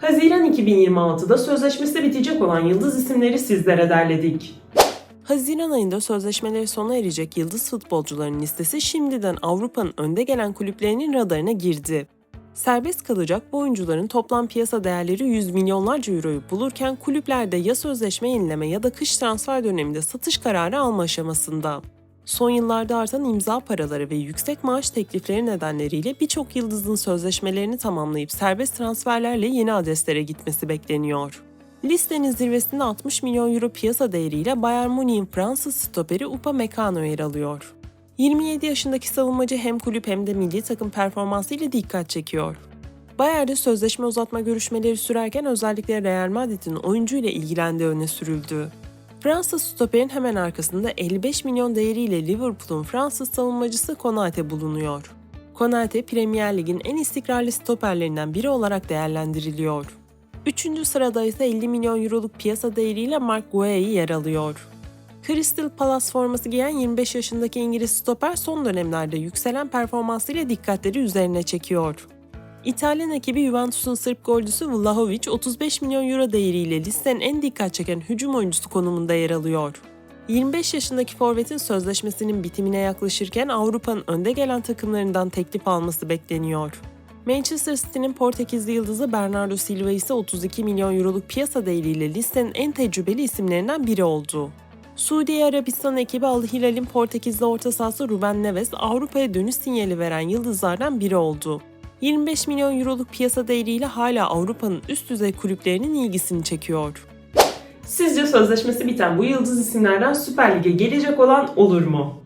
Haziran 2026'da sözleşmesi bitecek olan yıldız isimleri sizlere derledik. Haziran ayında sözleşmeleri sona erecek yıldız futbolcuların listesi şimdiden Avrupa'nın önde gelen kulüplerinin radarına girdi. Serbest kalacak bu oyuncuların toplam piyasa değerleri 100 milyonlarca euroyu bulurken kulüplerde ya sözleşme yenileme ya da kış transfer döneminde satış kararı alma aşamasında. Son yıllarda artan imza paraları ve yüksek maaş teklifleri nedenleriyle birçok yıldızın sözleşmelerini tamamlayıp serbest transferlerle yeni adreslere gitmesi bekleniyor. Listenin zirvesinde 60 milyon euro piyasa değeriyle Bayern Münih'in Fransız stoperi Upamecano yer alıyor. 27 yaşındaki savunmacı hem kulüp hem de milli takım performansıyla dikkat çekiyor. Bayern'de sözleşme uzatma görüşmeleri sürerken özellikle Real Madrid'in oyuncuyla ilgilendiği öne sürüldü. Fransız stoperin hemen arkasında 55 milyon değeriyle Liverpool'un Fransız savunmacısı Konate bulunuyor. Konate Premier Lig'in en istikrarlı stoperlerinden biri olarak değerlendiriliyor. Üçüncü sırada ise 50 milyon euroluk piyasa değeriyle Mark Guehi yer alıyor. Crystal Palace forması giyen 25 yaşındaki İngiliz stoper son dönemlerde yükselen performansıyla dikkatleri üzerine çekiyor. İtalyan ekibi Juventus'un Sırp golcüsü Vlahovic 35 milyon euro değeriyle listenin en dikkat çeken hücum oyuncusu konumunda yer alıyor. 25 yaşındaki forvetin sözleşmesinin bitimine yaklaşırken Avrupa'nın önde gelen takımlarından teklif alması bekleniyor. Manchester City'nin Portekizli yıldızı Bernardo Silva ise 32 milyon euroluk piyasa değeriyle listenin en tecrübeli isimlerinden biri oldu. Suudi Arabistan ekibi Al Hilal'in Portekizli orta sahası Ruben Neves Avrupa'ya dönüş sinyali veren yıldızlardan biri oldu. 25 milyon euroluk piyasa değeriyle hala Avrupa'nın üst düzey kulüplerinin ilgisini çekiyor. Sizce sözleşmesi biten bu yıldız isimlerden Süper Lig'e gelecek olan olur mu?